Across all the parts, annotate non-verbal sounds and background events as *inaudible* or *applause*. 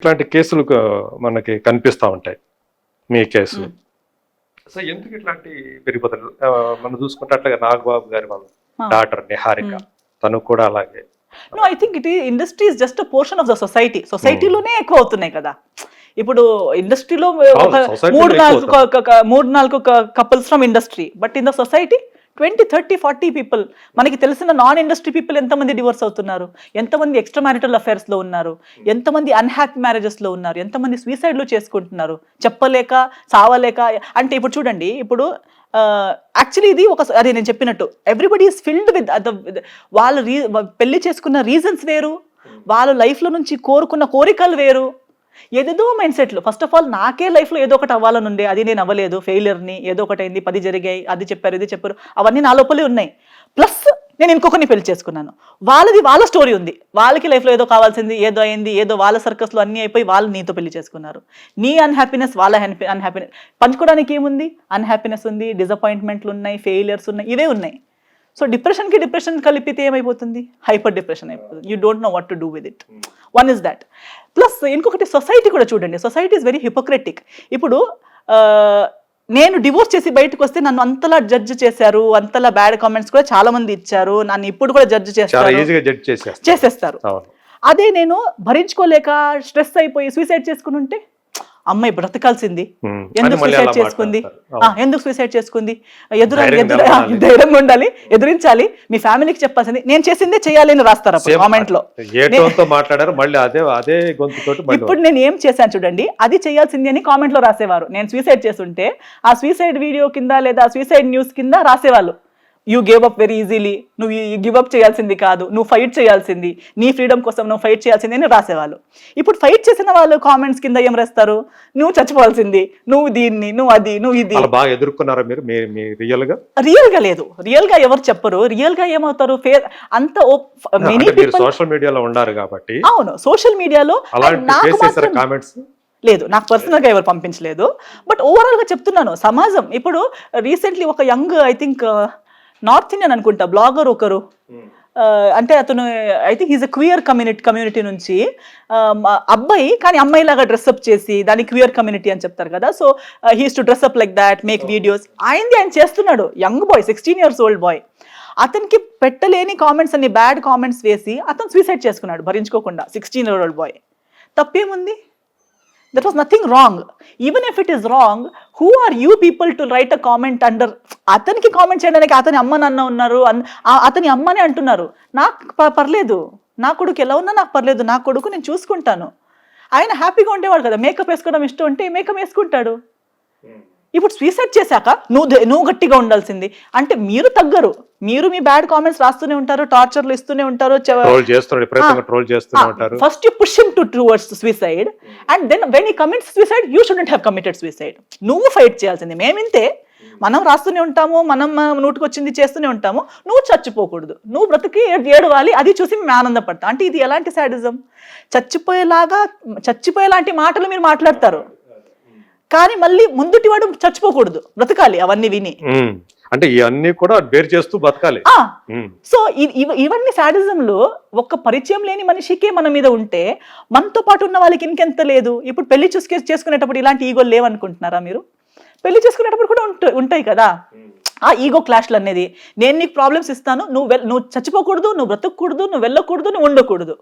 ఇట్లాంటి కేసులు మనకి కనిపిస్తా ఉంటాయి. మీ కేసు. సో ఎందుకు ఇట్లాంటి పెరిగిపోతారు? మనం చూసుకుంటే అట్లాగా నాగబాబు గారి వాళ్ళ. డాక్టర్ నిహారిక. తను కూడా అలాగే. No I think it industry is just portion of the society సొసైటీలోనే ఎక్కువ అవుతున్నాయి కదా. ఇప్పుడు ఇండస్ట్రీలో మూడు నాలుగు మూడు నాలుగు couples from industry but in the society twenty thirty forty people. మనకి తెలిసిన నాన్ ఇండస్ట్రీ పీపుల్ ఎంతమంది డివోర్స్ అవుతున్నారు? ఎంతమంది ఎక్స్ట్రా మ్యారిటల్ అఫైర్స్లో ఉన్నారు? ఎంతమంది అన్హ్యాపీ మ్యారేజెస్లో ఉన్నారు? ఎంతమంది సూసైడ్లో చేసుకుంటున్నారు? చెప్పలేక సావలేక అంటే ఇప్పుడు చూడండి ఇప్పుడు యాక్చువల్లీ ఇది ఒక అదే నేను చెప్పినట్టు. ఎవ్రీబడి ఈస్ ఫిల్డ్ విత్ వాళ్ళు రీ పెళ్ళి చేసుకున్న రీజన్స్ వేరు. వాళ్ళ లైఫ్లో నుంచి కోరుకున్న కోరికలు వేరు. ఏదేదో మైండ్ సెట్లు ఫస్ట్ ఆఫ్ ఆల్ నాకే లైఫ్లో ఏదో ఒకటి అవ్వాలని ఉండే. అది నేను అవ్వలేదు. ఫెయిలియర్ని ఏదో ఒకటి అయింది. పది జరిగాయి. అది చెప్పారు ఇది చెప్పారు. అవన్నీ నా లోపలే ఉన్నాయి. ప్లస్ నేను ఇంకొకరిని పెళ్ళి చేసుకున్నాను. వాళ్ళది వాళ్ళ స్టోరీ ఉంది. వాళ్ళకి లైఫ్లో ఏదో కావాల్సింది ఏదో అయింది ఏదో వాళ్ళ సర్కస్లో అన్నీ అయిపోయి వాళ్ళు నీతో పెళ్ళి చేసుకున్నారు. నీ అన్హ్యాపీనెస్ వాళ్ళ అన్హ్యాపీనెస్ పంచుకోవడానికి ఏముంది? అన్హ్యాపీనెస్ ఉంది డిసప్పాయింట్మెంట్లు ఉన్నాయి ఫెయిలియర్స్ ఉన్నాయి ఇవే ఉన్నాయి. సో డిప్రెషన్కి డిప్రెషన్ కలిపితే ఏమైపోతుంది? హైపర్ డిప్రెషన్ అయిపోతుంది. You don't know what to do with it one is that plus ఇంకొకటి సొసైటీ కూడా చూడండి. సొసైటీ ఇస్ వెరీ హిపోక్రెటిక్ ఇప్పుడు నేను డివోర్స్ చేసి బయటకు వస్తే నన్ను అంతలా జడ్జ్ చేశారు అంతలా బ్యాడ్ కామెంట్స్ కూడా చాలా మంది ఇచ్చారు నన్ను ఇప్పుడు కూడా జడ్జ్ చేస్తారు. చేసేస్తారు. అదే నేను భరించుకోలేక స్ట్రెస్ అయిపోయి సూసైడ్ చేసుకుని ఉంటే అమ్మాయి బ్రతకాల్సింది. ఎందుకు సూసైడ్ చేసుకుంది. ఎందుకు సూసైడ్ చేసుకుంది? ఎదురు ఎదురు ఉండాలి. ధైర్యంగా ఉండాలి ఎదురించాలి. మీ ఫ్యామిలీకి చెప్పాల్సింది నేను చేసిందే చేయాలి అని రాస్తారు కామెంట్లో మాట్లాడారు మళ్ళీ అదే అదే గొంతుతోటి మళ్ళీ ఇప్పుడు నేను ఏం చేశాను చూడండి అది చేయాల్సింది అని కామెంట్లో రాసేవారు. నేను సూసైడ్ చేస్తుంటే ఆ సూసైడ్ వీడియో కింద లేదా సూసైడ్ న్యూస్ కింద రాసేవాళ్ళు. You gave up very easily నువ్వు గివ్ అప్ చేయాల్సింది కాదు. నువ్వు ఫైట్ చేయాల్సింది. నీ ఫ్రీడమ్ కోసం నువ్వు ఫైట్ చేయాల్సింది అని రాసేవాళ్ళు. ఇప్పుడు ఫైట్ చేసిన వాళ్ళు కామెంట్స్ కింద ఏం రాస్తారు? నువ్వు చచ్చిపోవాల్సింది. నువ్వు దీన్ని నువ్వు అది నువ్వు ఇది. బాగా ఎదుర్కొన్నారా మీరు? రియల్గా? రియల్గా లేదు. రియల్గా ఎవరు చెప్పరు. రియల్గా ఏమవుతారు? అంత సోషల్ మీడియాలో ఉన్నారు కాబట్టి అవును. సోషల్ మీడియాలో నాకు మాత్రం కామెంట్స్ లేదు. నాకు పర్సనల్గా ఎవరు పంపించలేదు. బట్ ఓవరాల్గా చెప్తున్నాను. సమాజం. ఇప్పుడు రీసెంట్లీ ఒక young I think North Indian అనుకుంటా బ్లాగర్ ఒకరు. అంటే అతను I think is a queer community community నుంచి అబ్బాయి కానీ అమ్మాయి లాగా డ్రెస్అప్ చేసి దాన్ని క్వియర్ కమ్యూనిటీ అని చెప్తారు కదా. So he's to dress up like that make videos ఆయనది ఆయన చేస్తున్నాడు. Young boy sixteen years old boy అతనికి పెట్టలేని కామెంట్స్ అన్ని బ్యాడ్ కామెంట్స్ వేసి అతను సూసైడ్ చేసుకున్నాడు భరించుకోకుండా సిక్స్టీన్ ఇయర్ ఓల్డ్ బాయ్ తప్పేముంది? That was nothing wrong even if it is wrong who are you people to write a comment under అతనికి comment చేయడానికి అతని అమ్మ నాన్న ఉన్నారు అతని అమ్మనే అంటున్నారు. నాకు పర్లేదు. నా కొడుకు ఎలా ఉన్నా నాకు పర్లేదు. నా కొడుకు నేను చూసుకుంటాను. ఆయన హ్యాపీగా ఉండేవాడు కదా. మేకప్ వేసుకోవడం ఇష్టం ఉంటే మేకప్ వేసుకుంటాడు. Hmm. ఇప్పుడు సూసైడ్ చేశాక నువ్వు నువ్వు గట్టిగా ఉండాల్సింది. అంటే మీరు తగ్గరు. మీరు మీ బ్యాడ్ కామెంట్స్ రాస్తూనే ఉంటారు టార్చర్లు ఇస్తూనే ఉంటారు first you push to towards suicide and then when ఈ commit suicide you shouldn't have committed suicide నువ్వు ఫైట్ చేయాల్సింది. మేమింతే. మనం రాస్తూనే ఉంటాము మనం నోటికొచ్చింది చేస్తూనే ఉంటాము. నువ్వు చచ్చిపోకూడదు. నువ్వు బ్రతికి ఏడ్- ఏడవాలి అది చూసి మేము ఆనందపడతాం. అంటే ఇది ఎలాంటి సాడిజం చచ్చిపోయేలాగా చచ్చిపోయేలాంటి మాటలు మీరు మాట్లాడతారు. కానీ మళ్ళీ ముందుటి వాడు చచ్చిపోకూడదు. బ్రతకాలి అవన్నీ విని. అంటే ఇవన్నీ కూడా బేర్ చేస్తూ బతకాలి. సో ఇవన్నీ సాడిజంలో ఒక్క పరిచయం లేని మనిషికే మన మీద ఉంటే మనతో పాటు ఉన్న వాళ్ళకి ఇంకెంత లేదు. ఇప్పుడు పెళ్ళి చూసుకే చేసుకునేటప్పుడు ఇలాంటి ఈగోలు లేవనుకుంటున్నారా మీరు? పెళ్ళి చేసుకునేటప్పుడు కూడా ఉంట- ఉంటాయి కదా. ఆ ఈగో క్లాష్లు అనేది నేను నీకు ప్రాబ్లమ్స్ ఇస్తాను నువ్వు నువ్వు చచ్చిపోకూడదు నువ్వు బ్రతకూడదు నువ్వు వెళ్ళకూడదు నువ్వు ఉండకూడదు.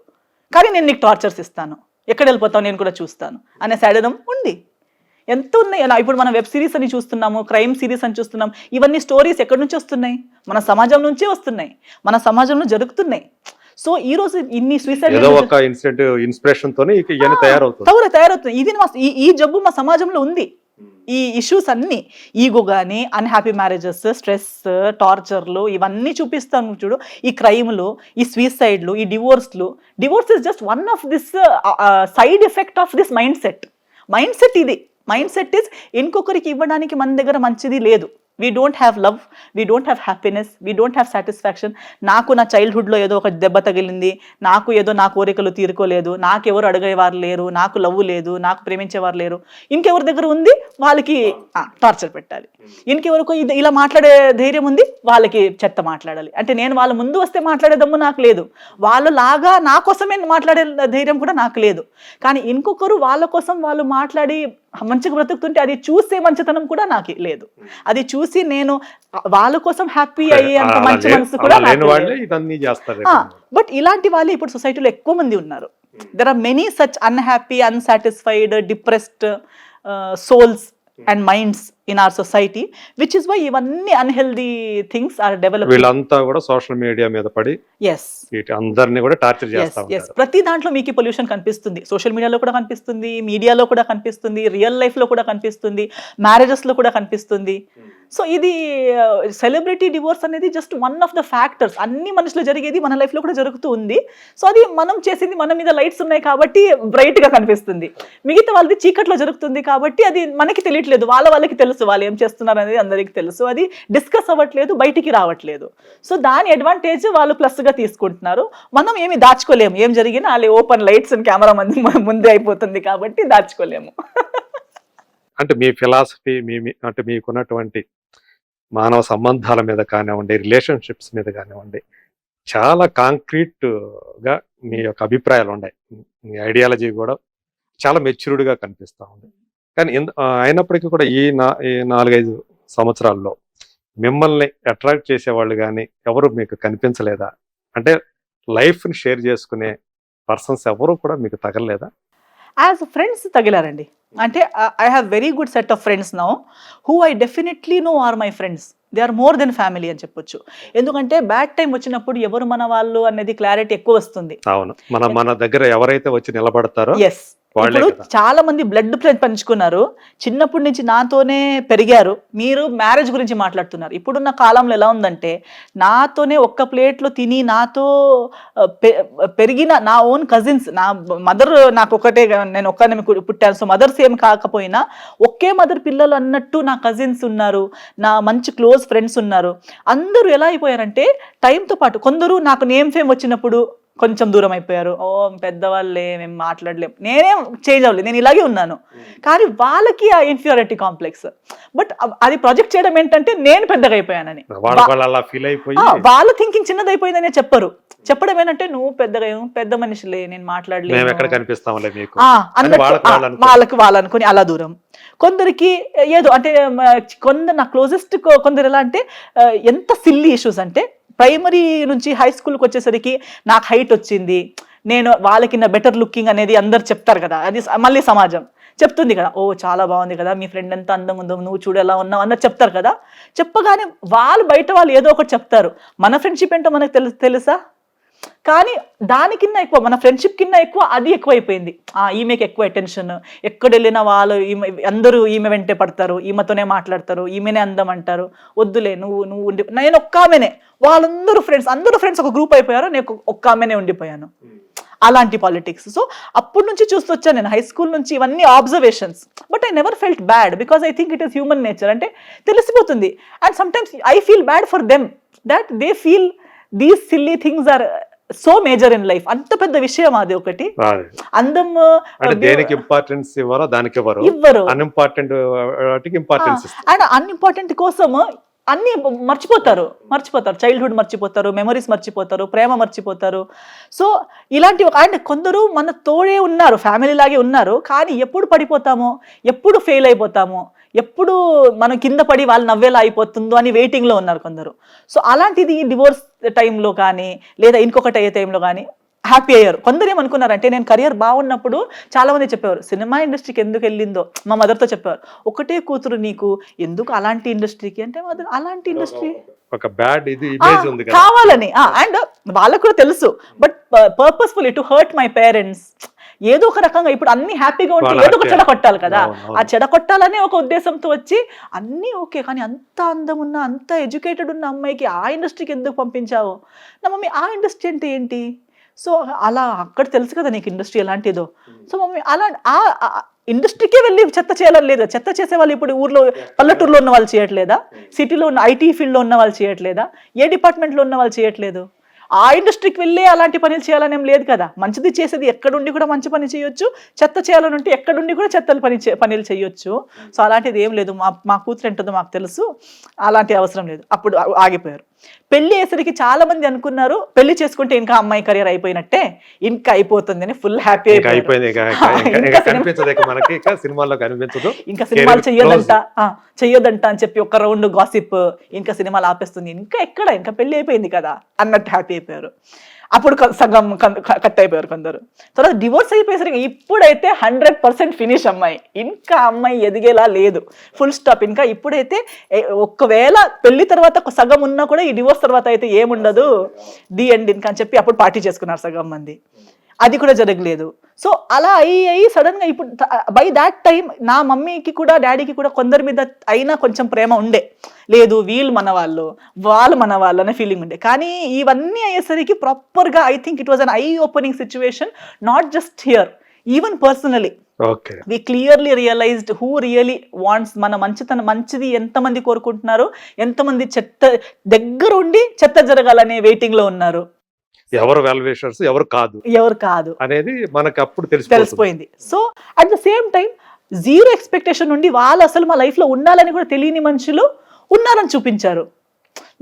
కానీ నేను నీకు టార్చర్స్ ఇస్తాను. ఎక్కడ వెళ్ళిపోతావు నేను కూడా చూస్తాను. అనే సాడిజం ఉంది. ఎంత ఉన్నాయి అలా? ఇప్పుడు మనం వెబ్ సిరీస్ అని చూస్తున్నాము క్రైమ్ సిరీస్ అని చూస్తున్నాం ఇవన్నీ స్టోరీస్ ఎక్కడి నుంచి వస్తున్నాయి? మన సమాజం నుంచే వస్తున్నాయి. మన సమాజంలో జరుగుతున్నాయి. సో ఈ రోజు ఇన్ని సూసైడ్ ఏదో ఒక ఇన్సిడెంట్ ఇన్స్పిరేషన్ తోనే ఇక ఇవన్నీ తయారవుతుంది. తవర తయారవుతుంది. ఇది మా ఈ ఈ జబ్బు మా సమాజంలో ఉంది. ఈ ఇష్యూస్ అన్ని ఈగో కానీ అన్హ్యాపీ మ్యారేజెస్ స్ట్రెస్ టార్చర్లు ఇవన్నీ చూపిస్తాను చూడు. ఈ క్రైమ్లు ఈ సూసైడ్లు ఈ డివోర్స్లు divorce is just one of this side effect of this mindset mindset ఇది. మైండ్ సెట్ ఇస్ ఇంకొకరికి ఇవ్వడానికి మన దగ్గర మంచిది లేదు. We don't have love we don't have happiness we don't have satisfaction నాకు నా చైల్డ్హుడ్లో ఏదో ఒక దెబ్బ తగిలింది నాకు ఏదో నా కోరికలు తీరుకోలేదు నాకెవరు అడిగేవారు లేరు నాకు లవ్ లేదు నాకు ప్రేమించేవారు లేరు. ఇంకెవరి దగ్గర ఉంది? వాళ్ళకి టార్చర్ పెట్టాలి. ఇంకెవరికి ఇది ఇలా మాట్లాడే ధైర్యం ఉంది? వాళ్ళకి చెత్త మాట్లాడాలి. అంటే నేను వాళ్ళ ముందు వస్తే మాట్లాడే దమ్ము నాకు లేదు. వాళ్ళలాగా నా కోసమే మాట్లాడే ధైర్యం కూడా నాకు లేదు. కానీ ఇంకొకరు వాళ్ళ కోసం వాళ్ళు మాట్లాడి మంచిగా బ్రతుకుతుంటే అది చూసే మంచితనం కూడా నాకు లేదు. అది చూసి నేను వాళ్ళ కోసం హ్యాపీ అయ్యే అంత మంచి మనసు కూడా బట్ ఇలాంటి వాళ్ళు ఇప్పుడు సొసైటీలో ఎక్కువ మంది ఉన్నారు. There are many such unhappy unsatisfied depressed souls and minds in our society which is why ఇవన్నీ అన్హెల్దీ థింగ్స్ ఆర్ డెవలప్ వీళ్ళంతా కూడా సోషల్ మీడియా మీద పడి ఎస్ అందరినీ కూడా టార్చర్ ఎస్ చేస్తా ఎస్ ఉంటారు. ప్రతి దాంట్లో మీకు పొల్యూషన్ కనిపిస్తుంది. సోషల్ మీడియాలో కూడా కనిపిస్తుంది మీడియాలో కూడా కనిపిస్తుంది రియల్ లైఫ్లో కూడా కనిపిస్తుంది మ్యారేజెస్లో కూడా కనిపిస్తుంది. సో ఇది సెలబ్రిటీ డివోర్స్ అనేది just one of the factors అన్ని మనుషులు జరిగేది మన లైఫ్లో కూడా జరుగుతూ ఉంది. సో అది మనం చేసింది మన మీద లైట్స్ ఉన్నాయి కాబట్టి బ్రైట్గా కనిపిస్తుంది. మిగతా వాళ్ళది చీకట్లో జరుగుతుంది కాబట్టి అది మనకి తెలియట్లేదు వాళ్ళ వాళ్ళకి తెలుసు. వాళ్ళు ఏం చేస్తున్నారు అనేది అందరికీ తెలుసు. అది డిస్కస్ అవ్వట్లేదు బయటికి రావట్లేదు. సో దాని అడ్వాంటేజ్ వాళ్ళు ప్లస్గా తీసుకుంటున్నారు. మనం ఏమి దాచుకోలేము. ఏం జరిగినా వాళ్ళు ఓపెన్ లైట్స్ అండ్ కెమెరా మంది ముందే అయిపోతుంది కాబట్టి దాచుకోలేము. అంటే మీ ఫిలాసఫీ మీ అంటే మీకున్నటువంటి మానవ సంబంధాల మీద కానివ్వండి రిలేషన్షిప్స్ మీద కానివ్వండి చాలా కాంక్రీట్గా మీ యొక్క అభిప్రాయాలు ఉన్నాయి. మీ ఐడియాలజీ కూడా చాలా మెచ్యూర్డ్గా కనిపిస్తా ఉంది. కానీ అయినప్పటికీ కూడా ఈ నా ఈ నాలుగైదు సంవత్సరాల్లో మిమ్మల్ని అట్రాక్ట్ చేసేవాళ్ళు కానీ ఎవరు మీకు కనిపించలేదా? అంటే లైఫ్ని షేర్ చేసుకునే పర్సన్స్ ఎవరు కూడా మీకు తగలలేదా? యాజ్ ఫ్రెండ్స్ తగిలారండి. అంటే I have very good set of friends now who I definitely know are my friends they are more than family అని చెప్పొచ్చు. ఎందుకంటే బ్యాడ్ టైం వచ్చినప్పుడు ఎవరు మన వాళ్ళు అనేది క్లారిటీ ఎక్కువ వస్తుంది. అవును. మన మన దగ్గర ఎవరైతే వచ్చి నిలబడతారో ఎస్ ఇప్పుడు. చాలా మంది బ్లడ్ పంచుకున్నారు. చిన్నప్పటి నుంచి నాతోనే పెరిగారు. మీరు మ్యారేజ్ గురించి మాట్లాడుతున్నారు. ఇప్పుడున్న కాలంలో ఎలా ఉందంటే నాతోనే ఒక్క ప్లేట్లో తిని నాతో పెరిగిన నా ఓన్ కజిన్స్ నా మదర్ నాకు ఒకటే నేను ఒక్కనే పుట్టాను. సో మదర్స్ ఏం కాకపోయినా ఒకే మదర్ పిల్లలు అన్నట్టు నా కజిన్స్ ఉన్నారు. నా మంచి క్లోజ్ ఫ్రెండ్స్ ఉన్నారు. అందరూ ఎలా అయిపోయారంటే టైంతో పాటు కొందరు నాకు నేమ్ ఫేమ్ వచ్చినప్పుడు కొంచెం దూరం అయిపోయారు. ఓ పెద్దవాళ్ళే మేము మాట్లాడలేం. నేనేం చేంజ్ అవ్వలేదు. నేను ఇలాగే ఉన్నాను. కానీ వాళ్ళకి ఆ ఇన్ఫీరియారిటీ కాంప్లెక్స్ బట్ అది ప్రొజెక్ట్ చేయడం ఏంటంటే నేను పెద్దగా అయిపోయానని. వాళ్ళ థింకింగ్ చిన్నదైపోయిందనే చెప్పరు. చెప్పడం ఏంటంటే నువ్వు పెద్దగా పెద్ద మనిషిలే నేను అన్నట్టు, వాళ్ళకి ఆ, వాళ్ళు అనుకో- వాళ్ళకి వాళ్ళు అనుకుని అలా దూరం. కొందరికి ఏదో అంటే కొందరు నా క్లోజెస్ట్ కొందరు ఎలా అంటే ఎంత సిల్లీ ఇష్యూస్ అంటే ప్రైమరీ నుంచి హై స్కూల్కి వచ్చేసరికి నాకు హైట్ వచ్చింది. నేను వాళ్ళకి నా బెటర్ లుకింగ్ అనేది అందరు చెప్తారు కదా. అది మళ్ళీ సమాజం చెప్తుంది కదా. ఓ చాలా బాగుంది కదా. మీ ఫ్రెండ్ ఎంత అందంగా ఉందో నువ్వు చూడు ఎలా ఉన్నావు అన్నది చెప్తారు కదా. చెప్పగానే వాళ్ళు బయట వాళ్ళు ఏదో ఒకటి చెప్తారు. మన ఫ్రెండ్షిప్ ఏంటో మనకు తెలుసా? కానీ కానీ దానికిన్నా ఎక్కువ మన ఫ్రెండ్షిప్ కింద ఎక్కువ అది ఎక్కువైపోయింది. ఆ ఈమెకి ఎక్కువ అటెన్షన్ ఎక్కడ వెళ్ళినా వాళ్ళు ఈమె అందరూ ఈమె వెంటే పడతారు ఈమెతోనే మాట్లాడతారు ఈమెనే అందం అంటారు. వద్దులే నువ్వు నువ్వు ఉండి నేను ఒక్క ఆమెనే వాళ్ళందరూ ఫ్రెండ్స్ అందరూ ఫ్రెండ్స్ ఒక గ్రూప్ అయిపోయారు నేను ఒక్క ఆమెనే ఉండిపోయాను. అలాంటి పాలిటిక్స్ సో అప్పటి నుంచి చూస్తొచ్చా నేను హై స్కూల్ నుంచి ఇవన్నీ observations but I never felt bad because I think it is human nature అంటే తెలిసిపోతుంది. And sometimes I feel bad for them that they feel these silly things are so major in life అంత పెద్ద విషయం అది ఒకటి. అందం. అంటే దేనికి ఇంపార్టెన్స్ ఇవ్వరో దానికి ఇవ్వరు. ఇవ్వరు అన్ఇంపార్టెంట్ వాటికి ఇంపార్టెన్స్ ఇస్తారు. అండ్ అన్ఇంపార్టెంట్ కోసం అన్ని మర్చిపోతారు. మర్చిపోతారు. చైల్డ్హుడ్ మర్చిపోతారు. మెమరీస్ మర్చిపోతారు. ప్రేమ మర్చిపోతారు. సో ఇలాంటి అండ్ కొందరు మన తోడే ఉన్నారు. ఫ్యామిలీ లాగే ఉన్నారు. కానీ ఎప్పుడు పడిపోతామో ఎప్పుడు ఫెయిల్ అయిపోతామో ఎప్పుడు మనం కింద పడి వాళ్ళు నవ్వేలా అయిపోతుందో అని వెయిటింగ్లో ఉన్నారు కొందరు. సో అలాంటిది డివోర్స్ టైంలో కానీ లేదా ఇంకొకటి అయ్యే టైంలో కానీ హ్యాపీ అయ్యారు. కొందరు ఏమనుకున్నారంటే నేను కెరియర్ బాగున్నప్పుడు చాలా మంది చెప్పేవారు సినిమా ఇండస్ట్రీకి ఎందుకు వెళ్ళిందో? మా మదర్తో చెప్పేవారు ఒకటే కూతురు నీకు ఎందుకు అలాంటి ఇండస్ట్రీకి అంటే మదర్ అలాంటి ఇండస్ట్రీ ఒక బ్యాడ్ ఇది ఇమేజ్ ఉంది కదా. కావాలని అండ్ వాళ్ళకు కూడా తెలుసు. But purposefully to hurt my parents ఏదో ఒక రకంగా ఇప్పుడు అన్ని హ్యాపీగా ఉంటే ఏదో ఒక happy. చెడ కొట్టాలి కదా. ఆ చెడ కొట్టాలనే ఒక ఉద్దేశంతో వచ్చి అన్నీ ఓకే కానీ అంత అందం ఉన్న అంత ఎడ్యుకేటెడ్ ఉన్న అమ్మాయికి ఆ ఇండస్ట్రీకి ఎందుకు పంపించావు? నా మమ్మీ ఆ ఇండస్ట్రీ అంటే ఏంటి? సో అలా అక్కడ తెలుసు కదా నీకు ఇండస్ట్రీ ఎలాంటిదో. సో మమ్మీ అలా ఆ ఇండస్ట్రీకే వెళ్ళి చెత్త చేయాలని లేదా? చెత్త చేసే వాళ్ళు ఇప్పుడు ఊర్లో పల్లెటూరులో ఉన్న వాళ్ళు చేయట్లేదా? సిటీలో ఉన్న ఐటీ ఫీల్డ్లో ఉన్న వాళ్ళు చేయట్లేదా? ఏ డిపార్ట్మెంట్లో ఉన్న వాళ్ళు చేయట్లేదు? ఆ ఇండస్ట్రీకి వెళ్ళి అలాంటి పనులు చేయాలనేం లేదు కదా. మంచిది చేసేది ఎక్కడుండి కూడా మంచి పని చేయొచ్చు. చెత్త చేయాలని ఉంటే ఎక్కడుండి కూడా చెత్తలు పని చే- పనులు చేయొచ్చు. సో అలాంటిది ఏం లేదు. మా మా కూతురు ఏంటో మాకు తెలుసు. అలాంటి అవసరం లేదు. అప్పుడు ఆగిపోయారు. పెళ్ళి అయ్యేసరికి చాలా మంది అనుకున్నారు పెళ్ళి చేసుకుంటే ఇంకా అమ్మాయి కెరీర్ అయిపోయినట్టే ఇంకా అయిపోతుంది అని ఫుల్ హ్యాపీ ఇంకా అయిపోయింది ఇక- సినిమాల్లో కనిపించదు. సినిమాలు చెయ్యొద్దంట చెయ్యొద్దంట అని చెప్పి ఒక రౌండ్ గాసిప్ ఇంకా సినిమాలు ఆపేస్తుంది. ఇంకా ఎక్కడ? ఇంకా పెళ్ళి అయిపోయింది కదా అన్నట్టు హ్యాపీ అయిపోయారు. అప్పుడు సగం కట్ అయిపోయారు కొందరు. తర్వాత డివోర్స్ అయిపోయేసరికి ఇప్పుడైతే హండ్రెడ్ పర్సెంట్ ఫినిష్ అమ్మాయి. ఇంకా అమ్మాయి ఎదిగేలా లేదు. ఫుల్ స్టాప్ ఇంకా ఇప్పుడైతే ఒకవేళ పెళ్ళి తర్వాత సగం ఉన్నా కూడా ఈ డివోర్స్ తర్వాత అయితే ఏముండదు. ది ఎండ్ ఇంకా అని చెప్పి అప్పుడు పార్టీ చేసుకున్నారు సగం మంది. అది కూడా జరగలేదు. సో అలా అయ్యి అయ్యి సడన్గా ఇప్పుడు బై దాట్ టైం నా మమ్మీకి కూడా డాడీకి కూడా కొందరి మీద అయినా కొంచెం ప్రేమ ఉండే. లేదు వీళ్ళు మన వాళ్ళు వాళ్ళు మన వాళ్ళు అనే ఫీలింగ్ ఉండే. కానీ ఇవన్నీ అయ్యేసరికి ప్రాపర్గా I think it was an eye opening situation not just here even personally we clearly realized who really wants మన మంచితన మంచిది ఎంతమంది కోరుకుంటున్నారు ఎంతమంది చెత్త దగ్గరుండి చెత్త జరగాలనే వెయిటింగ్లో ఉన్నారు. ఎవరు వెల్విషర్స్ ఎవరు కాదు ఎవరు కాదు. అనేది మనకి అప్పుడు తెలిసిపోతుంది. తెలిసిపోయింది. So at the same time zero expectation నుండి వాళ్ళు అసలు మా లైఫ్లో ఉండాలని కూడా తెలియని మనుషులు ఉన్నారని చూపించారు.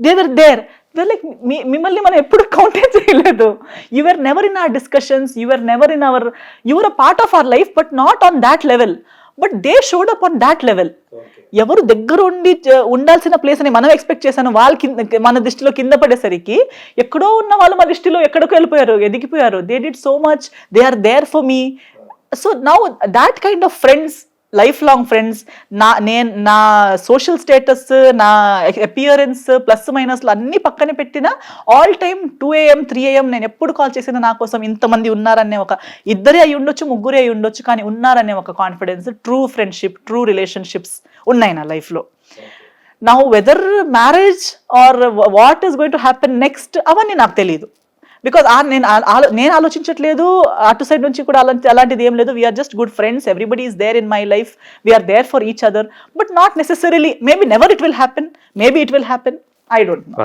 దేవర్ దేర్ లైక్ మిమ్మల్ని మనం ఎప్పుడు కౌంటే చేయలేదు. You're never in our discussions you're never in our you're a part of our life but not on that level but they showed up on that level ఎవరు దగ్గర ఉండి ఉండాల్సిన ప్లేస్ అని మనం ఎక్స్పెక్ట్ చేశాను. వాళ్ళు కింద మన దృష్టిలో కింద పడేసరికి ఎక్కడో ఉన్న వాళ్ళు మా దృష్టిలో ఎక్కడికో వెళ్ళిపోయారు ఎదిగిపోయారు. They did so much they are there for me so now that kind of friends lifelong friends నా నేను నా సోషల్ స్టేటస్ నా అపియరెన్స్ ప్లస్ మైనస్లు అన్ని పక్కన పెట్టిన all time two AM three AM నేను ఎప్పుడు కాల్ చేసినా నా కోసం ఇంతమంది ఉన్నారనే ఒక ఇద్దరే అయి ఉండొచ్చు ముగ్గురే అయి ఉండొచ్చు కానీ ఉన్నారనే ఒక confidence true friendship true relationships ఉన్నాయి నా లైఫ్లో now whether marriage or what is going to happen next అవన్నీ నాకు తెలియదు బికాజ్ నేను ఆ- ఆలో- నేను ఆలోచించట్లేదు. అటు సైడ్ నుంచి కూడా అలాంటి అలాంటిది ఏం లేదు. We're just good friends everybody is there in my life we're there for each other but not necessarily maybe never it will happen maybe it will happen I don't know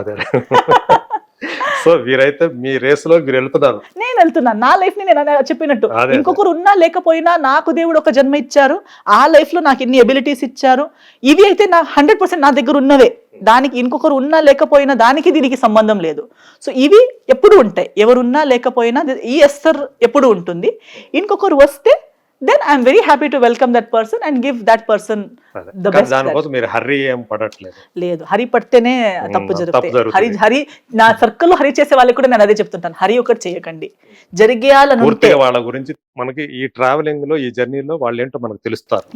so మీరైతే మీ రేస్లో మీరు వెళ్తున్నారు. నేను వెళ్తున్నాను. నా లైఫ్ని నేను చెప్పినట్టు. ఇంకొకరు ఉన్నా లేకపోయినా నాకు దేవుడు ఒక జన్మ ఇచ్చారు. ఆ లైఫ్లో నాకు ఇన్ని ఎబిలిటీస్ ఇచ్చారు. ఇవి అయితే నా హండ్రెడ్ పర్సెంట్ నా దగ్గర ఉన్నవే. దానికి ఇంకొకరు ఉన్నా లేకపోయినా దానికి దీనికి సంబంధం లేదు. సో ఇవి ఎప్పుడు ఉంటాయి. ఎవరున్నా లేకపోయినా ఈ ఎస్తర్ ఎప్పుడు ఉంటుంది. ఇంకొకరు వస్తే then I'm very happy to welcome that person and give that person అదే. ద కానీ బెస్ట్ దానికోసం మీరు హర్రీ ఏం పడట్లేదు. లేదు. హరి పడితేనే తప్పు జరుగుతుంది. హరి హరి నా సర్కిల్లో హరి చేసే వాళ్ళకి కూడా నేను అదే చెప్తుంటాను. హరి ఒకటి చేయకండి. జరిగేయాలని వాళ్ళ గురించి మనకి ఈ ట్రావెలింగ్లో ఈ జర్నీలో వాళ్ళు ఏంటో మనకు తెలుస్తారు.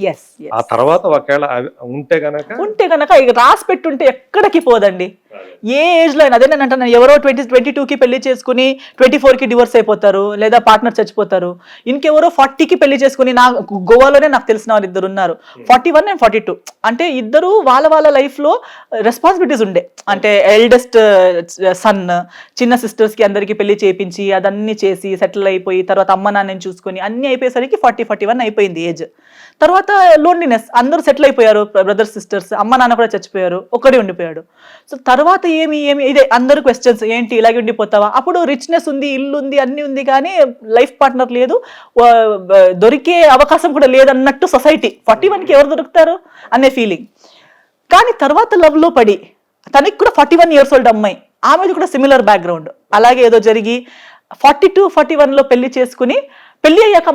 ఆ తర్వాత ఒకవేళ ఉంటే గనక ఉంటే ఇక రాసి పెట్టుంటే ఎక్కడికి పోదండి. ఏ ఏజ్లో అయినా అదే నేను అంటాను ఎవరో ట్వంటీ ట్వంటీ కి పెళ్ళి చేసుకుని ట్వంటీ కి డివోర్స్ అయిపోతారు లేదా పార్ట్నర్ చచ్చిపోతారు. ఇంకెవరో 40 కి పెళ్ళి చేసుకుని నా గోవాలోనే నాకు తెలిసిన వాళ్ళు ఇద్దరు ఉన్నారు. Forty one and forty two. అంటే ఇద్దరు వాళ్ళ వాళ్ళ లైఫ్లో రెస్పాన్సిబిలిటీస్ ఉండే. అంటే ఎల్డెస్ట్ సన్ చిన్న సిస్టర్స్కి అందరికి పెళ్ళి చేయించి అదన్నీ చేసి సెటిల్ అయిపోయి తర్వాత అమ్మ నాన్నని చూసుకొని అన్ని అయిపోయేసరికి ఫార్టీ ఫార్టీ వన్ అయిపోయింది ఏజ్ తర్వాత లోన్లీనెస్ అందరూ సెటిల్ అయిపోయారు బ్రదర్స్ సిస్టర్స్ అమ్మ నాన్న కూడా చచ్చిపోయారు ఒక్కడే ఉండిపోయాడు. సో తర్వాత ఏమి ఏమి ఇదే అందరు క్వశ్చన్స్ ఏంటి ఇలాగే ఉండిపోతావా? అప్పుడు రిచ్నెస్ ఉంది ఇల్లు ఉంది అన్ని ఉంది కానీ లైఫ్ పార్ట్నర్ లేదు దొరికే అవకాశం కూడా లేదన్నట్టు సొసైటీ ఫార్టీ వన్కి ఎవరు దొరుకుతారు అనే ఫీలింగ్ కానీ తర్వాత లవ్లో పడి తనకి కూడా ఫార్టీ వన్ ఇయర్స్ ఓల్డ్ అమ్మాయి ఆమెది కూడా సిమిలర్ బ్యాక్గ్రౌండ్ అలాగే ఏదో జరిగి ఫార్టీ టూ ఫార్టీ వన్లో పెళ్ళి చేసుకుని పెళ్ళి అయ్యాక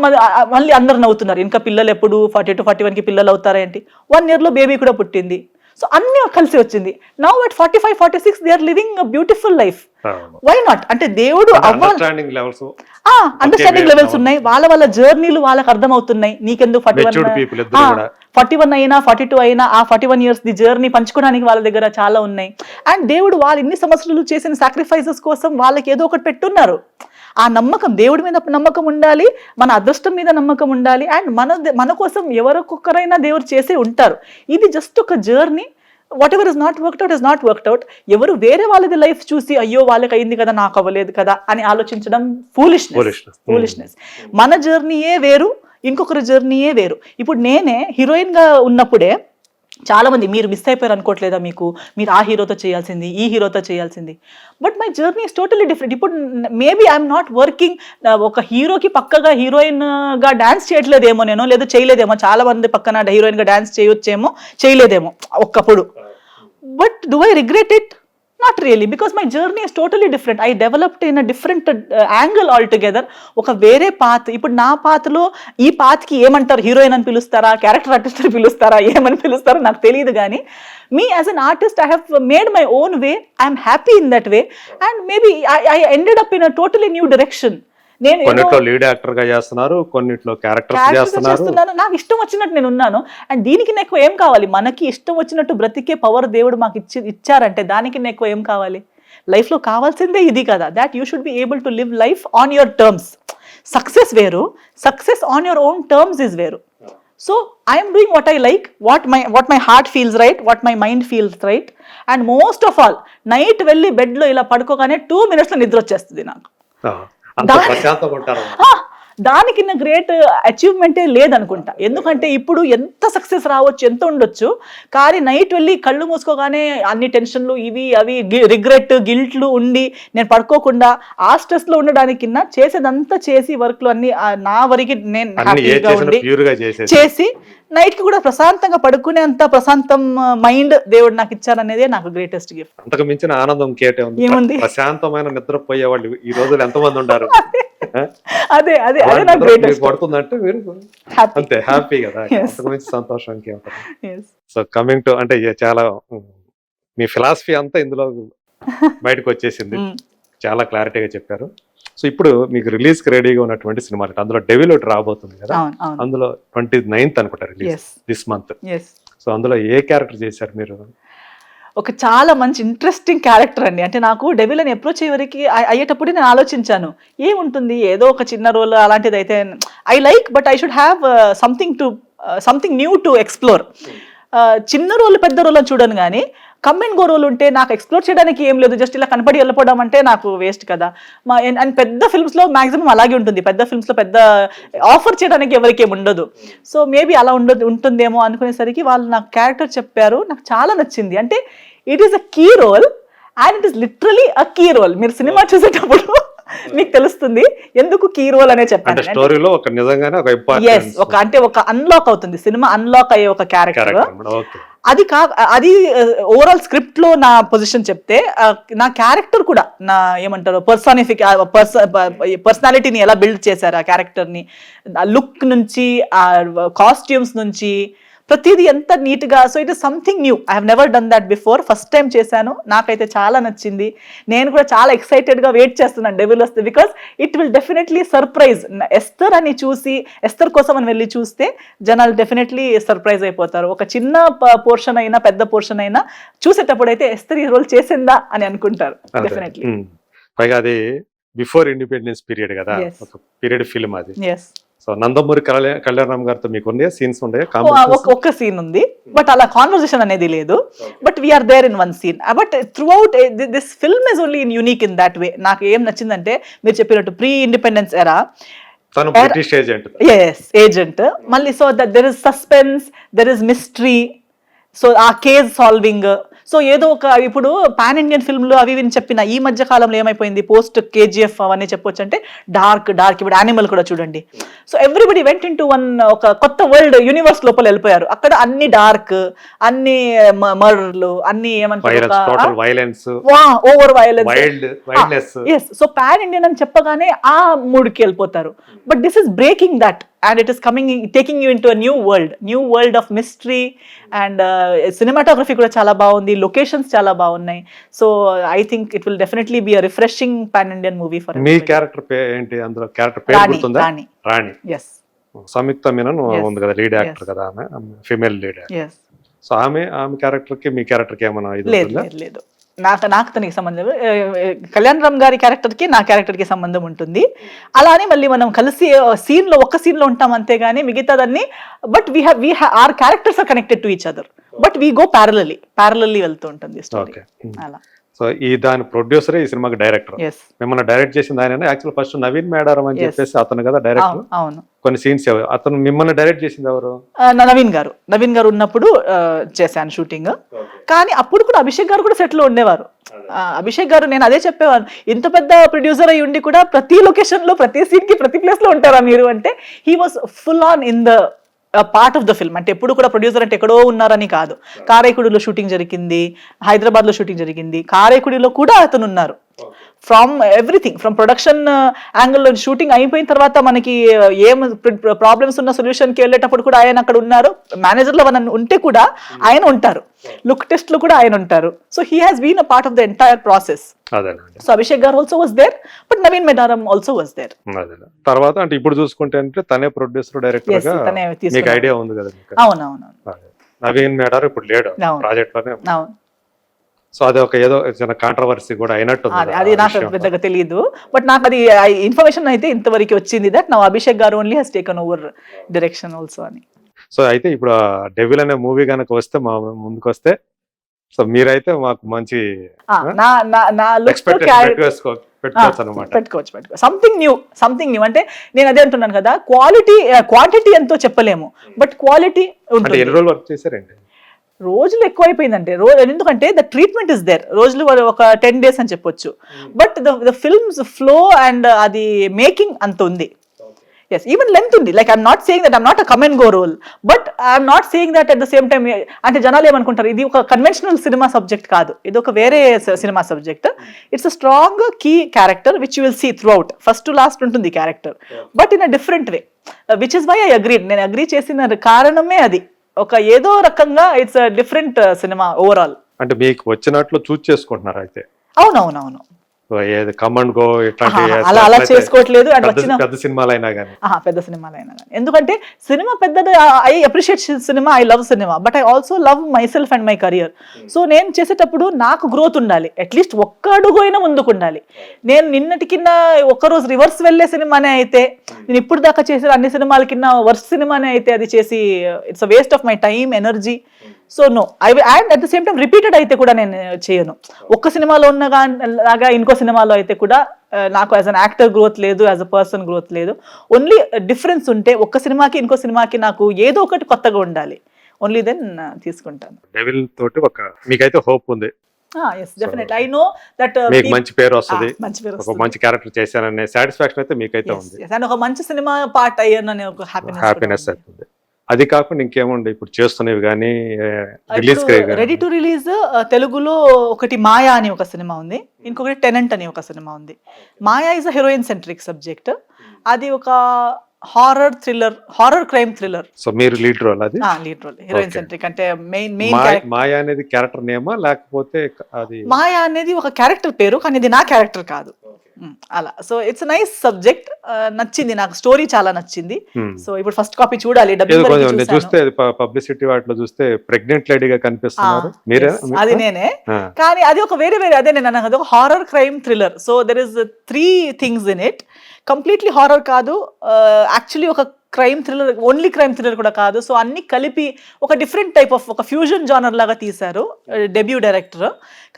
మళ్ళీ అందరు నవ్వుతున్నారు. ఇంకా పిల్లలు ఎప్పుడు ఫార్టీ టూ ఫార్టీ వన్కి పిల్లలు అవుతారా ఏంటి? వన్ ఇయర్లో బేబీ కూడా పుట్టింది. సో అన్నీ కలిసి వచ్చింది. Now at forty five forty six they are living beautiful life why not అంటే దేవుడు అండర్స్టాండింగ్ లెవెల్స్ ఉన్నాయి. వాళ్ళ వాళ్ళ జర్నీలు వాళ్ళకి అర్థమవుతున్నాయి. నీకెందుకు ఫార్టీ వన్. ఫార్టీ వన్ అయినా ఫార్టీ టూ అయినా ఆ forty one years the journey పంచుకోవడానికి వాళ్ళ దగ్గర చాలా ఉన్నాయి. అండ్ దేవుడు వాళ్ళు ఇన్ని సంవత్సరాలు చేసిన సాక్రిఫైసెస్ కోసం వాళ్ళకి ఏదో ఒకటి పెట్టున్నారు. ఆ నమ్మకం దేవుడి మీద నమ్మకం ఉండాలి మన అదృష్టం మీద నమ్మకం ఉండాలి అండ్ మన మన కోసం ఎవరికొకరైనా దేవుడు చేసే ఉంటారు. ఇది జస్ట్ ఒక journey. Whatever is not worked out is not worked out ఎవరు వేరే వాళ్ళది లైఫ్ చూసి అయ్యో వాళ్ళకి అయింది కదా నాకు అవ్వలేదు కదా అని ఆలోచించడం ఫూలిష్నెస్. ఫూలిష్నెస్ మన జర్నీయే వేరు ఇంకొకరి జర్నీయే వేరు. ఇప్పుడు నేనే హీరోయిన్గా ఉన్నప్పుడే చాలా మంది మీరు మిస్ అయిపోయారు అనుకోవట్లేదా మీకు? మీరు ఆ హీరోతో చేయాల్సింది ఈ హీరోతో చేయాల్సింది. But my journey is totally different ఇప్పుడు మేబీ ఐఎమ్ నాట్ వర్కింగ్ ఒక హీరోకి పక్కగా హీరోయిన్గా డాన్స్ చేయట్లేదేమో నేను లేదా చేయలేదేమో. చాలా మంది పక్కన హీరోయిన్గా డాన్స్ చేయొచ్చేమో చేయలేదేమో. ఒక్కప్పుడు. But do I regret it not really because my journey is totally different I developed in a different angle altogether ఒక వేరే పాత్ ఇప్పుడు నా పాత్రలో ఈ పాత్కి ఏమంటారు హీరోయిన్ అని పిలుస్తారా? క్యారెక్టర్ ఆర్టిస్ట్ అని పిలుస్తారా? ఏమని పిలుస్తారో నాకు తెలియదు కానీ me as an artist I have made my own way I'm happy in that way and maybe I ended up in a totally new direction నేను కొన్నిట్లో లీడ్ యాక్టర్గా చేస్తున్నారు కొన్నిట్లో క్యారెక్టర్స్ క్యారెక్టర్ చేస్తున్నారు. నాకు ఇష్టం వచ్చినట్టు నేను ఉన్నాను. అండ్ దీనికి ఎక్కువ ఏం కావాలి? మనకి ఇష్టం వచ్చినట్టు బ్రతికే పవర్ దేవుడు మాకు ఇచ్చి ఇచ్చారంటే దానికి ఎక్కువ ఏం కావాలి? లైఫ్లో కావాల్సిందే ఇది కదా. That you should be able to live life on your terms success వేరు. Success on your own terms is వేరు. So I'm doing what I like what my what my heart feels right what my mind feels right and most of all night వెళ్ళి బెడ్లో ఇలా పడుకోగానే two మినిట్స్లో నిద్ర వచ్చేస్తుంది నాకు. అంత ప్రశాంతంగా ఉంటారు దానికి గ్రేట్ అచీవ్మెంటే లేదనుకుంటా. ఎందుకంటే ఇప్పుడు ఎంత సక్సెస్ రావచ్చు ఎంత ఉండొచ్చు కానీ నైట్ వెళ్ళి కళ్ళు మూసుకోగానే అన్ని టెన్షన్లు ఇవి అవి రిగ్రెట్ గిల్ట్లు ఉండి నేను పడుకోకుండా ఆ స్ట్రెస్లో ఉండడానికి చేసేదంతా చేసి వర్క్లు అన్ని నా వరకు నేను హ్యాపీగా ఉండి చేసి నైట్కి కూడా ప్రశాంతంగా పడుకునే అంత ప్రశాంతం మైండ్ దేవుడు నాకు ఇచ్చారనేదే నాకు గ్రేటెస్ట్ గిఫ్ట్ అంతకు మించిన ఆనందం ఇంకేటే ఉంది. ఏముంది? ప్రశాంతమైన నిద్రపోయే వాళ్ళు ఈ రోజులు ఎంతమంది ఉన్నారు *laughs* అదే అదే అదే నాకు గ్రేటెస్ట్ పడుతుందంటే మీరు అంతే హ్యాపీ కదా. మించి సంతోషం సో కమింగ్ టు అంటే చాలా మీ ఫిలాసఫీ అంతా ఇందులో బయటకు వచ్చేసింది. *laughs* చాలా క్లారిటీగా చెప్పారు. సో ఇప్పుడు మీకు రిలీజ్కి రెడీగా ఉన్నటువంటి సినిమాలు అంటే అందులో డెవిల్ ఒకటి రాబోతుంది కదా. అందులో ట్వంటీ నైన్త్ అనుకుంటా రిలీజ్ దిస్ మంత్ సో అందులో ఏ క్యారెక్టర్ చేశారు మీరు? ఒక చాలా మంచి ఇంట్రెస్టింగ్ క్యారెక్టర్ అండి. అంటే నాకు డెవిల్ అని అప్రోచ్ అయ్యేవరికి అయ్యేటప్పుడు నేను ఆలోచించాను. ఏముంటుంది? ఏదో ఒక చిన్న రోల్ అలాంటిది అయితే I like but I should have something to something new to explore చిన్న రోల్ పెద్ద రోల్ అని చూడను కానీ కమ్ అండ్ గో రోల్ ఉంటే నాకు ఎక్స్ప్లోర్ చేయడానికి ఏం లేదు జస్ట్ ఇలా కనపడి వెళ్ళిపోవడం అంటే నాకు వేస్ట్ కదా. మా అండ్ పెద్ద ఫిల్మ్స్లో మాక్సిమం అలాగే ఉంటుంది. పెద్ద ఫిల్మ్స్లో పెద్ద ఆఫర్ చేయడానికి ఎవరికి ఉండదు. సో మేబీ అలా ఉండదు ఉంటుందేమో అనుకునేసరికి వాళ్ళు నాకు క్యారెక్టర్ చెప్పారు. నాకు చాలా నచ్చింది. అంటే it is a key role and it is literally a key role మీరు సినిమా చూసేటప్పుడు *laughs* మీకు తెలుస్తుంది ఎందుకు కీ రోల్ అనే చెప్పాను స్టోరీలో ఒక నిజంగానే ఒక ఎస్ ఒక అంటే ఒక అన్లాక్ అవుతుంది సినిమా అన్లాక్ అయ్యే ఒక క్యారెక్టర్ అది కా అది ఓవరాల్ స్క్రిప్ట్లో నా పొజిషన్ చెప్తే ఆ, నా క్యారెక్టర్ కూడా నా ఏమంటారు పర్సానిఫిక్ పర్సనాలిటీని ఎలా బిల్డ్ చేశారు ఆ క్యారెక్టర్ని? ఆ లుక్ నుంచి ఆ కాస్ట్యూమ్స్ నుంచి ప్రతిదీ ఎంత నీట్గా so it is something new I have never done that before first time చేశాను. నాకైతే చాలా నచ్చింది. నేను కూడా చాలా ఎక్సైటెడ్గా వెయిట్ చేస్తున్నాను డెవిల్ వస్తే because it will definitely surprise Esther అని చూసి ఎస్తర్ కోసం అని వెళ్ళి చూస్తే జనాలు డెఫినెట్లీ సర్ప్రైజ్ అయిపోతారు. ఒక చిన్న పోర్షన్ అయినా పెద్ద పోర్షన్ అయినా చూసేటప్పుడు అయితే ఎస్తర్ ఈ రోల్ చేసిందా అని అనుకుంటారు. డెఫినెట్లీ. పైగా అది బిఫోర్ ఇండిపెండెన్స్ పీరియడ్ కదా. ఒక పీరియడ్ ఫిల్మ్ అది. సో నందమూరి కళ్యాణ కళ్యాణరామ్ గారితో మీకు ఉన్నాయా సీన్స్ ఉన్నాయా ఒక్క సీన్ ఉంది. బట్ అలా కాన్వర్సేషన్ అనేది లేదు. But we're there in one scene but throughout this film is only in unique in that way నాకు ఏం నచ్చిందంటే మీరు చెప్పినట్టు ప్రీ ఇండిపెండెన్స్ ఎరా తను బ్రిటిష్ ఏజెంట్ ఎస్ ఏజెంట్ మళ్ళీ so that there is suspense there is mystery so ఆ case solving so ఏదో ఒక ఇప్పుడు పాన్ ఇండియన్ ఫిల్మ్లు అవి ఇవి చెప్పిన ఈ మధ్య కాలంలో ఏమైపోయింది? పోస్ట్ కేజీఎఫ్ అవన్నీ చెప్పొచ్చు అంటే డార్క్ డార్క్ ఇప్పుడు యానిమల్ కూడా చూడండి. So everybody went in one ఒక కొత్త వరల్డ్ యూనివర్స్ లోపల వెళ్ళిపోయారు. అక్కడ అన్ని డార్క్ అన్ని మర్డర్లు అన్ని ఏమంటారు violence over violence so pan Indian అని చెప్పగానే ఆ మూడ్కి వెళ్ళిపోతారు. But this is breaking that and it is coming taking you in to new world new world of mystery and cinematography కూడా చాలా బాగుంది లొకేషన్స్ చాలా బాగున్నాయి. So I think it will definitely be refreshing pan Indian movie for me character ఏంటి అందులో character పేరు Rani Rani yes Samyuktha Menon Yes. ఉంది కదా లీడ్ యాక్టర్. కదా ఆమె ఫిమేల్ లీడ్ సో ఆమె ఆమె క్యారెక్టర్కి మీ క్యారెక్టర్కి ఏమైనా ఇది లేదు. నాకు నాకు తనకి సంబంధం కళ్యాణ్ రామ్ గారి క్యారెక్టర్కి నా క్యారెక్టర్కి సంబంధం ఉంటుంది. అలానే మళ్ళీ మనం కలిసి సీన్లో ఒక్క సీన్లో ఉంటాం అంతేగాని మిగతాదన్నీ but we have we have our characters are connected to each other. But we go parallelly parallelly వెళ్తూ ఉంటుంది స్టోరీ. అలా. సో ఈ దాని ప్రొడ్యూసరే ఈ సినిమాకి డైరెక్టర్. మిమ్మల్ని డైరెక్ట్ చేసింది ఆయన యాక్చువల్ ఫస్ట్ నవీన్ మేడారం అని. చెప్పేసి అతను కదా డైరెక్టర్. అవును. కొన్ని సీన్స్ అతను మిమ్మల్ని డైరెక్ట్ చేసింది ఎవరు? నవీన్ గారు. నవీన్ గారు ఉన్నప్పుడు చేశాను షూటింగ్ కానీ అప్పుడు కూడా అభిషేక్ గారు కూడా సెట్లో ఉండేవారు. అభిషేక్ గారు నేను అదే చెప్పేవాను ఇంత పెద్ద ప్రొడ్యూసర్ అయి ఉండి కూడా ప్రతి లొకేషన్లో ప్రతి సీన్కి ప్రతి ప్లేస్లో ఉంటారా మీరు? అంటే he was full on in the part of the film అంటే ఎప్పుడు కూడా ప్రొడ్యూసర్ అంటే ఎక్కడో ఉన్నారని కాదు. కారైకుడిలో షూటింగ్ జరిగింది హైదరాబాద్లో షూటింగ్ జరిగింది. కారైకుడిలో కూడా అతను ఉన్నారు. ఫ్రమ్ ఎవ్రీథింగ్ ఫ్రమ్ ప్రొడక్షన్ యాంగిల్లో షూటింగ్ అయిపోయిన తర్వాత మనకి uh, ఏం ప్రాబ్లమ్స్ ఉన్న solution కి వెళ్ళేటప్పుడు కూడా ఆయన అక్కడ ఉన్నారు. మేనేజర్లో మన ఉంటే కూడా ఆయన ఉంటారు. లుక్ టెస్ట్లో కూడా ఆయన ఉంటారు. So he has been a part of the entire process so Abhishek garu also was there but Naveen Medaram also was there తర్వాత అంటే ఇప్పుడు చూసుకుంటే అంటే తనే ప్రొడ్యూసర్ డైరెక్టర్గా మీకు. ఐడియా ఉంది కదా అవునవును. నవీన్ మేడారు ఇప్పుడు లేడు. ప్రాజెక్ట్లోనే అవును. సో అది ఒక ఏదో చిన్న కాంట్రవర్సీ కూడా అయినట్టు అది నాకు పెద్దగా తెలియదు బట్ నాకు అది ఇన్ఫర్మేషన్ అయితే ఇంతవరకు వచ్చింది. దట్ నా Abhishek garu only he's taken over direction also అని. సో అయితే ఇప్పుడు డెవిల్ అనే మూవీ కనుక వస్తే మా ముందుకు వస్తే సో మీరైతే మాకు మంచి పెట్టుకోవచ్చు పెట్టుకోవచ్చు సంథింగ్ న్యూ సంథింగ్ న్యూ అంటే నేను అదే అంటున్నాను కదా క్వాలిటీ క్వాంటిటీ ఎంతో చెప్పలేము. బట్ క్వాలిటీ ఉంటుంది. ఎన్ని రోజులు వర్క్ చేశారండి? రోజులు ఎక్కువైపోయిందంటే రోజు ఎందుకంటే ద ట్రీట్మెంట్ ఇస్ దేర్ రోజులు ఒక- టెన్ డేస్ అని చెప్పొచ్చు. But the the films flow and అది మేకింగ్ అంత ఉంది. ఎస్ ఈవెన్ లెంత్ ఉంది. Like I'm not saying that I'm not a comment go role but I'm not saying that at the same time అంటే జనాలు ఏమనుకుంటారు? ఇది ఒక కన్వెన్షనల్ సినిమా సబ్జెక్ట్ కాదు. ఇది ఒక వేరే cinema subject it's a strong key character which you will see throughout first to last ఉంటుంది character but in a different way which is why I agreed నేను అగ్రీ చేసిన కారణమే అది. ఒక ఏదో రకంగా ఇట్స్ డిఫరెంట్ సినిమా ఓవరాల్ అంటే మీకు వచ్చినట్లు చూస్ చేసుకుంటున్నారు అయితే. అవునవునవును. ఏది గో అలా అలా చేసుకోవట్లేదు పెద్ద వచ్చిన పెద్ద సినిమాలు అయినా కానీ పెద్ద సినిమాలైనా కానీ ఎందుకంటే సినిమా పెద్దది I appreciate cinema I love cinema. But I also love myself and my career so నేను చేసేటప్పుడు నాకు గ్రోత్ ఉండాలి. అట్లీస్ట్ ఒక్క అడుగు అయినా ముందుకు ఉండాలి నేను నిన్నటి కింద ఒక్కరోజు రివర్స్ వెళ్ళే సినిమానే అయితే నేను ఇప్పుడు దాకా చేసిన అన్ని సినిమాల కింద వర్స్ సినిమానే అయితే అది చేసి it's waste of my time energy so no I and at the same time repeated అయితే కూడా నేను చేయను. ఒక్క సినిమాలో ఉన్న లాగా ఇంకో సినిమాలో అయితే కూడా ఆ, నాకు యాజ్ అన్ యాక్టర్ గ్రోత్ లేదు యాజ్ అ పర్సన్ గ్రోత్ లేదు. ఓన్లీ డిఫరెన్స్ ఉంటే ఒక్క సినిమాకి ఇంకో సినిమాకి నాకు ఏదో ఒకటి కొత్తగా ఉండాలి. ఓన్లీ దెన్ తీసుకుంటాను. డెవిల్ తోటి ఒక మీకైతే హోప్ ఉంది. Yes definite I know that మీకు మంచి పేరు వస్తుంది. మంచి పేరు ఒక మంచి క్యారెక్టర్ చేశాననే సాటిస్ఫాక్షన్ అయితే మీకైతే ఉంది. అండ్ ఒక మంచి సినిమా పార్ట్ అయ్యానని ఒక హ్యాపీనెస్ హ్యాపీనెస్ అవుతుంది అది కాకుండా ఇంకేముంది? ఇప్పుడు చేస్తున్నవి కానీ రిలీజ్ రెడీ టు రిలీజ్ తెలుగులో ఒకటి మాయా అని ఒక సినిమా ఉంది. ఇంకొకటి టెనెంట్ అని ఒక సినిమా ఉంది. Maya is a heroine centric subject అది ఒక horror thriller horror crime thriller so మీరు లీడ్ రోల్ అది? Lead role heroine. సెంట్రిక్ అంటే మెయిన్ మెయిన్ మాయ- మాయ అనేది క్యారెక్టర్ నేమా లేకపోతే అది మాయా అనేది ఒక క్యారెక్టర్ పేరు కానీ ఇది నా క్యారెక్టర్ కాదు. అలా. సో ఇట్స్ నైస్ సబ్జెక్ట్ నచ్చింది నాకు. స్టోరీ చాలా నచ్చింది. సో ఇప్పుడు ఫస్ట్ కాపీ చూడాలి. చూస్తే పబ్లిసిటీ వాటిలో చూస్తే ప్రెగ్నెంట్ లేడీగా కనిపిస్తున్నారు. మీరే? అది నేనే. కానీ అది ఒక వేరే వేరే అదే నేను అన్నది ఒక horror crime thriller so there is three things in it completely horror కాదు. యాక్చువల్లీ ఒక crime thriller only crime thriller కూడా కాదు. సో అన్ని కలిపి ఒక డిఫరెంట్ టైప్ ఆఫ్ ఒక ఫ్యూజన్ జానర్ లాగా తీశారు డెబ్యూ డైరెక్టర్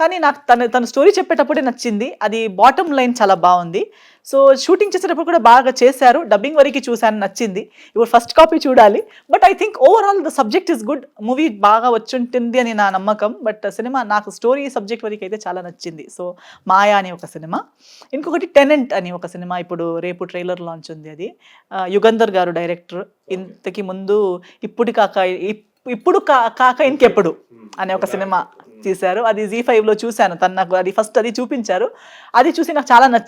కానీ నాకు తన తన స్టోరీ చెప్పేటప్పుడే నచ్చింది. అది బాటమ్ లైన్ చాలా బాగుంది. సో షూటింగ్ చేసేటప్పుడు కూడా బాగా చేశారు. డబ్బింగ్ వరకు చూశాను నచ్చింది. ఇప్పుడు ఫస్ట్ కాపీ చూడాలి. But I think overall the subject is good movie బాగా వచ్చుంటుంది అని నా నమ్మకం. బట్ సినిమా నాకు స్టోరీ సబ్జెక్ట్ వరకు అయితే చాలా నచ్చింది. సో మాయా అని ఒక సినిమా ఇంకొకటి టెనెంట్ అని ఒక సినిమా ఇప్పుడు రేపు ట్రైలర్ లాంచ్ ఉంది అది. యుగంధర్ గారు డైరెక్టర్ ఇంతకి ముందు ఇప్పుడు కాక ఇప్- ఇప్పుడు కా- కాక ఇంకెప్పుడు అనే ఒక సినిమా తీశారు. అది జీ లో చూశాను. తను నాకు అది ఫస్ట్ అది చూపించారు. అది చూసి నాకు చాలా నచ్చింది.